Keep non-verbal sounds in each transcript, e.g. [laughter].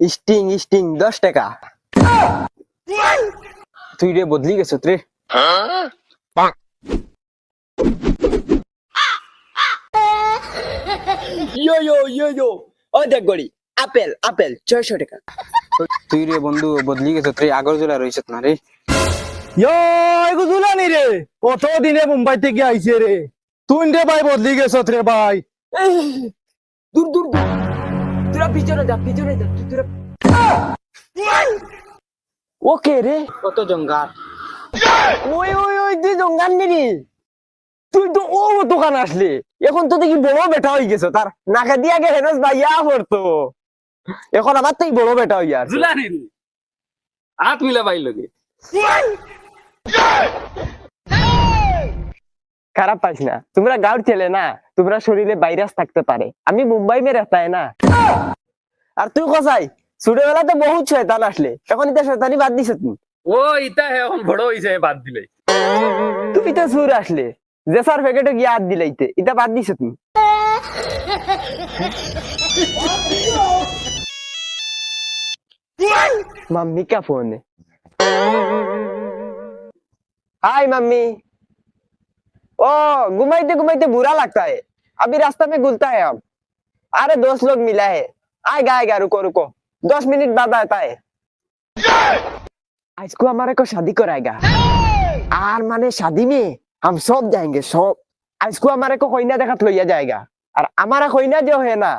Sting sting দশ টাকা। তুই রে বদলি গেছ রে ইয়ো ইয়ো ইয়ো ইয়ো ও দেখ গড়ি আপেল আপেল ছয়শো টাকা। তুই রে বন্ধু বদলি গেছ রে আগর জোলা রইছ না রে রে? কত দিনে মুম্বাই থেকে আইছে রে? তুই রে ভাই বদলি গেছত রে ভাই। এই, দূর দূর দূর। তোরা পিছনে যা পিছনে যা তোরা ওকে রে। কত জঙ্গার? ওই ওই ওই তুই জঙ্গার নিরি তুই তো ও দোকান আসলি। এখন তো দেখি বড় বেটা হয়ে গেছো তার নাকে দিয়ে আগে হেনস ভাইয়া পড়তো এখন আমার থেকে বড় বেটা হইয়া। জুলানি রে হাত মিলা গে খারাপ পাস না। তোমরা গাঁর ছেলে না তোমরা শরীরে ভাইরাস থাকতে পারে। আমি মুম্বাই মে রেতাই না? আর তুই কোথায় ছোটবেলাতে বহুত শয়তান আসলে তখন ইতা শয়তানি বাদ দিছ তুমি। ও ইতা এখন বড় হইছে বাদ দিলে। তুমি তো সুর আসলে যে স্যার প্যাকেটে গিয়ে হাত দিলাইতে ইতা বাদ দিছ তুমি। মাম্মি কা ফোন। हाय मम्मी ओ घुमाइते घुमाइते बुरा लगता है अभी रास्ता में गुलता है हम अरे दोस्त लोग मिला है आएगा आएगा रुको रुको दस मिनट बाद आता है आज को हमारे को शादी कराएगा আর মানে शादी में हम सब जाएंगे सब आज को हमारे को कोयना देखा लइया जाएगा और हमारा कोयना जो है ना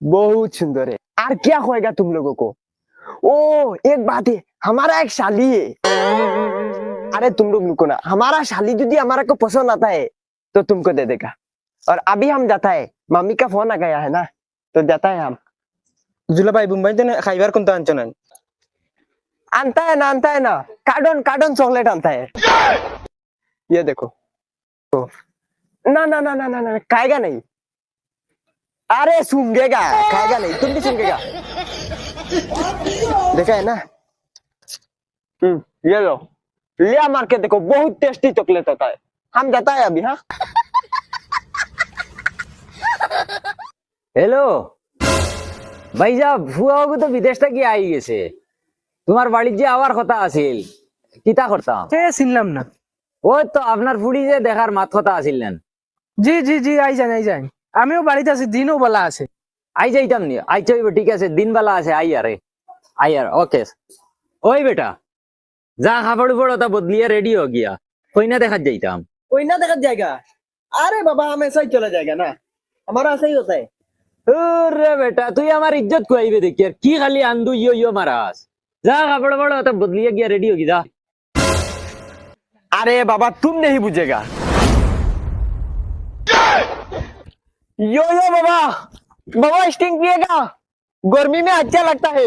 बहुत सुंदर है और क्या होएगा तुम लोगों को ओ एक बात है हमारा एक शाली है अरे तुम लोग रुको ना हमारा शाली यदि हमारा को पसंद आता है तो तुमको दे देगा और अभी हम जाता है मम्मी का फोन आ गया है ना तो जाता है हम जुला भाई मुंबई खाइबार कौन तो आंचन आनता है ना आनता है ना कार्डन कार्डन चॉकलेट आनता है ये देखो तो, ना ना ना ना ना ना खाएगा नहीं अरे सूंघेगा खाएगा नहीं तुम भी सूंघेगा देखा है ना हम्म ये लो लिया मार के देखो बहुत टेस्टी चॉकलेट होता है हम जाता है अभी हाँ হ্যালো ভাইজা ফুয়াবু তো বিদেশ থেকে আই গেছে তোমার বাড়ির যে আওয়ার কথা আছিল কিতা করতাম এ চিনলাম না ওই তো আপনার ফুড়ি যে দেখার মাত কথা আছিলেন জি জি জি আই যান আই যান আমিও বাড়িতে আছি দিনও বেলা আছে আই যাইতাম নি আই চাইব ঠিক আছে দিন বেলা আছে আই আরে আই আর ওকে ওই বেটা যা খাবার উপর ওটা বদলিয়ে রেডি হো গিয়া কইনা দেখাত যাইতাম कोई ना देखा जाएगा अरे बाबा हम ऐसा ही चला जाएगा ना हमारा ऐसा ही होता है রে বেটা তুই আমার ইজ্জত কুয়াইবে দেখি আর কি খালি আন্দু ইয়ো ইয়ো মারাস যা খাবার বড় ওটা বদলিয়ে গিয়া রেডি হো গি যা अरे बाबा तुम नहीं बुझेगा यो यो बाबा बाबा स्टिंग पिएगा गर्मी में अच्छा लगता है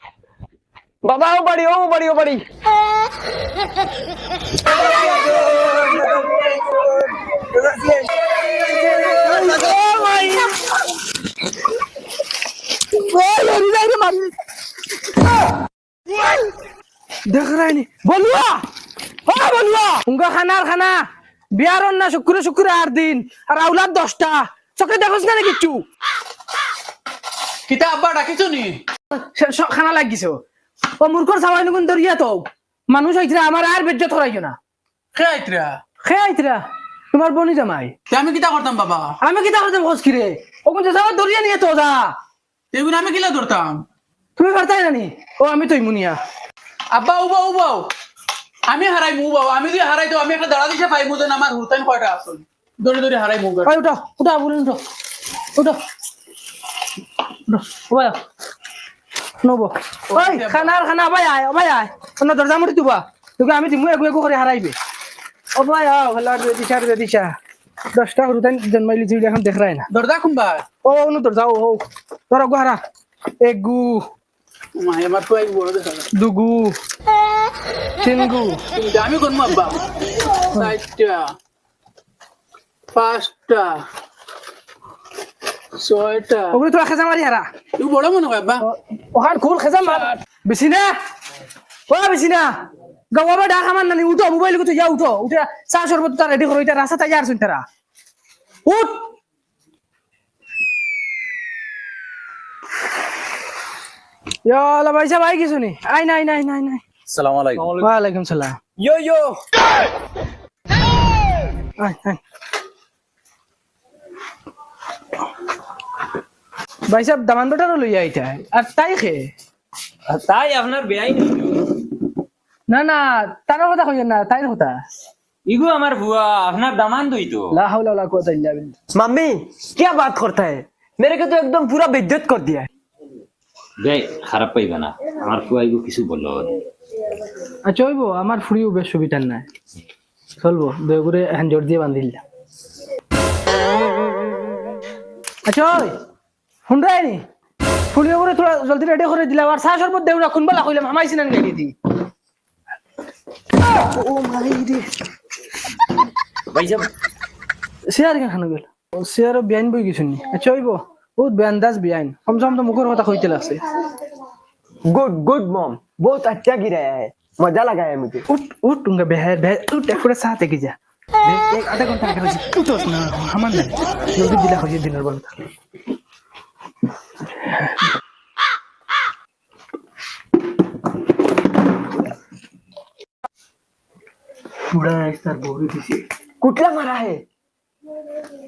বাবা ও বাড়ি ও বাড়ি ও বাড়ি। দেখ রাইনি বলুয়া ও বলুয়া উঙ্গা খানার খানা। বিয়ার না শুক্র শুক্র আর দিন আর আউলাদ দশটা। চোখে দেখোস না কিছু কিতা আব্বা ডাকিছো নি? খানা লাগিছো। ও মূর্খর সামাই নুকুন দরিয়া তো। মানুষ হইছে আমার আর বেজ্জত হরাইছো না। খে আইতরা। খে আইতরা তোমার বনি জামাই। তে আমি কিতা করতাম বাবা? আমি কি তাহলে খোঁজ কিরে? ও কোন যাওয়া দরিয়া নিয়ে তো যা। এগুলো আমি কিলা ধরতাম? তুমি পারতাই নানি ও আমি তো মুনিয়া আব্বা উবাও উবাও আমি হারাই মু বাবা আমি যদি হারাই তো আমি একটা দাঁড়া দিতে পাই মুজন আমার হুতাইন কয়টা আসল। দৌড়ে দৌড়ে হারাই মু উঠো। উঠো বলুন উঠো। উঠো। ওই নব। ওই খানার খানা ভাই আয় ভাই আয়। অন্য দরজা মুড়ি তুবা তোকে আমি দিমু এগু এগু করে হারাইবে। ও ভাই আও হলা রে দিশা রে দিশা দশটা হরু তাই জন্মাইলি তুই এখন দেখ রায় না। দরজা খুলবা ও অনু তোর যাও ও তোর গু হারা আমার তো বড় দেখা দুগু। তিনগু। আমি করব আব্বা। চারটা পাঁচটা। ছয়টা। ওগুলো তোরা খেজা মারি হারা তুই বড় মনে হয় আব্বা ওখান খুল খেজা মার বেশি না ও বেশি না গাওয়া ডাক আমার নানি উঠো মোবাইল কুতো যা উঠো। উঠে চা সরবত তার রেডি করো এটা রাস্তা তাই আর তারা উঠ। ইয়ালা ভাই সাহেব আই কিছু নি আই নাই নাই নাই নাই। সালাম। আলাইকুম ওয়ালাইকুম সালাম ইয়ো ইয়ো ভাই সাহেব দামান বেটারও লই আইতা আর তাই খে? তাই আপনার বেআই না। না তার কথা কইেন না তাইর কথা। ইগো আমার বুয়া আপনার দামান দই তো। লা হাওলা লা কুওয়াতা ইল্লা বিল্লাহ। মাম্মি কি বাত করতা হে মেরে কে তো একদম পুরা বিদ্যুৎ কর দিয়া। বে খারাপ পাইবে না। আমার ফুয়া ইগো কিছু বলল আচ্ছা হইবো আমার ফ্রিও বেশ সুবিধা নাই। চলবো দয়া করে হ্যান্ড জোর দিয়ে বান্ধিল আচ্ছা ফোন রায়নি ফুলিও করে তোরা জলদি রেডি করে দিলাম আর চা সরবত দেউরা কোনবেলা কইলাম আমাইছি না গাড়ি দি ও মাই রে ভাই সাহেব শেয়ার কেন খানো গেল শেয়ার বিয়াইন বই কিছু নি আচ্ছা হইব বহুত বেআন্দাজ বিয়াইন কম সে কম তো মুখের কথা কইতে লাগছে गुड गुड मॉम बहुत अच्छा गिराया है मजा लगा है मुझे উঠ উঠ টুঙ্গা বেহার বেহার উঠ এক করে সাথে কি যা দেখ, এক আধা ঘন্টা আগে হয়েছে উঠোস না আমার নাই জলদি দিলা হয়েছে দিনের বেলা বুড়া এক তার বউরে দিছে कुटला मारा है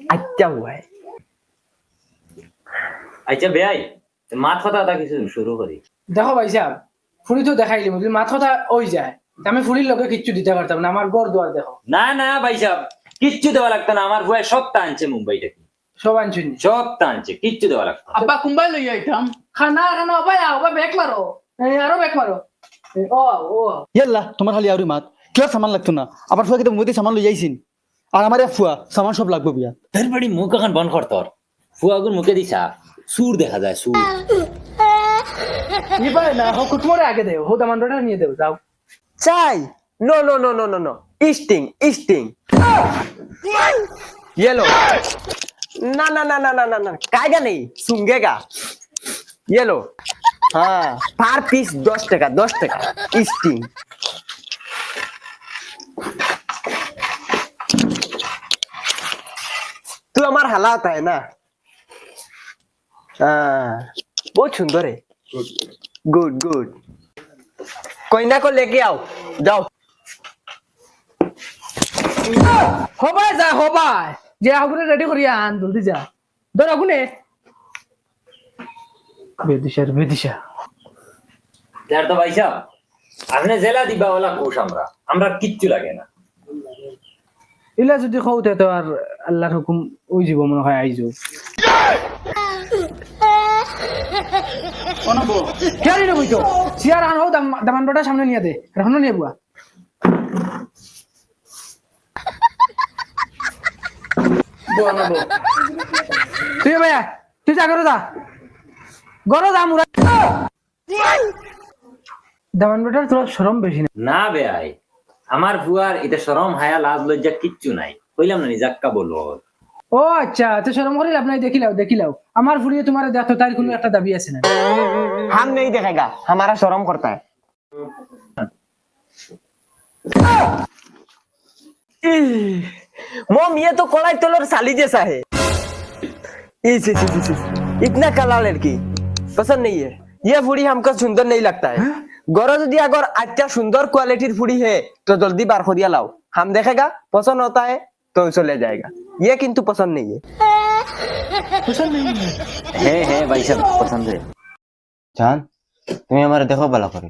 अच्छा हुआ है আচ্ছা বেয়াই মাত কথা এটা কিছু শুরু করি দেখো ভাই সাহেব ফুড়ি তো দেখাইলি যদি মাথাটা ওই যায় তা আমি ফুড়ির লোকে কিচ্ছু দিতে পারতাম না আমার গড় দুয়ার দেখো না না ভাই সাহেব কিচ্ছু দেওয়া লাগতো না আমার ফুয়াই সবটা আনছে মুম্বাই থেকে কিচ্ছু খানা খানা খালি মাত। না। আর আমার ফুয়া সামান সব লাগবে বিয়া। মুখ এখন বন্ধ কর তোর। ফুয়া গুন মুখে দিছা। সুর দেখা যায় সুর। না আগে নিয়ে যাও। চাই। No no no no no no. ইস্টিং ইস্টিং। ইয়েলো। ना ना ना ना ना ना ना कायगा नहीं सूंगेगा ये लो हाँ पार पीस दस टका दस टका स्टिंग तू हमार हालात है ना हाँ बहुत सुंदर है गुड गुड कोई ना को लेके आओ जाओ होबा जा होबा যে আগুনে রেডি করিয়া আন জলদি যা। ধর আগুনে। বেদিশার বেদিশা। যার তো ভাই সাহেব আপনি জেলা দিবা ওলা কোষ আমরা। আমরা কিচ্ছু লাগে না। ইলা যদি কৌতে তো আর আল্লাহর হুকুম ওই যাব মনে হয় আইজো। [laughs] রে বইতো। সিয়ার আন হো দামান্ডটা সামনে নিয়ে দে। এখন নিয়ে বুয়া। বানাবো তুই ভাইয়া তুই যা করো যা। গরো যা মুরা দেওয়ান বেটার তোর শরম বেশি না। বেয়াই আমার ভুয়ার এটা শরম হায়া লাজ লজ্জা কিচ্ছু নাই। কইলাম না নিজাক্কা বলব ও আচ্ছা তো শরম করে আপনি দেখিলাও দেখিলাও। আমার ফুরিয়ে তোমার দেখো তার কোনো একটা দাবি আছে না। হাম নেই দেখাগা হামারা শরম করতা। হ্যায় मोम ये तो कोलाई तोलर साली जैसा है इस, इस, इस, इस, इस, इतना काला लड़की पसंद नहीं है ये फुड़ी हमको सुंदर नहीं लगता है गौरव यदि अगर अच्छा सुंदर क्वालिटी फुड़ी है तो जल्दी बार खोदिया लाओ हम देखेगा पसंद होता है तो चले जाएगा ये किंतु पसंद नहीं है হ্যাঁ হ্যাঁ ভাই সাহেব পছন্দ জান তুমি আমার দেখো ভালো করে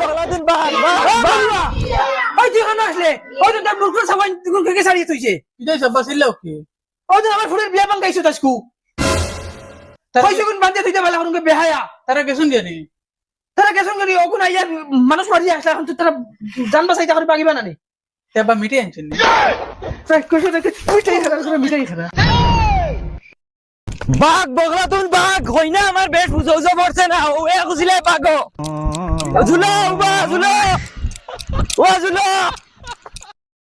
বগলাতুন বাঘ বাঘ ওই তুই কেন আসলে ওই তো তার মুখের সাবান কে ছাড়িয়ে তুইছে ইদাই সব বাসিলে কি? ওই তো আমার ফুলের বিয়া বাঙ্গাইছো তাসকু কইছো কোন বান্ধে তুই বেলা করুন বেহায়া তারা গেছুন জানি তারা কেসন করি ওকুন আইয়া মানুষ মারি আসলে এখন তো তারা জান বাসাইতা করে বাগিবা না নি তেবা মিটে আনছেন নি। কইছো করে মিঠাই খারা বাঘ বাঘ হইনা আমার বেশ বুঝো বুঝো পড়ছে না ও এ খুশিলে বাঘ ঝুলো বা ঝুলো ও ঝুলো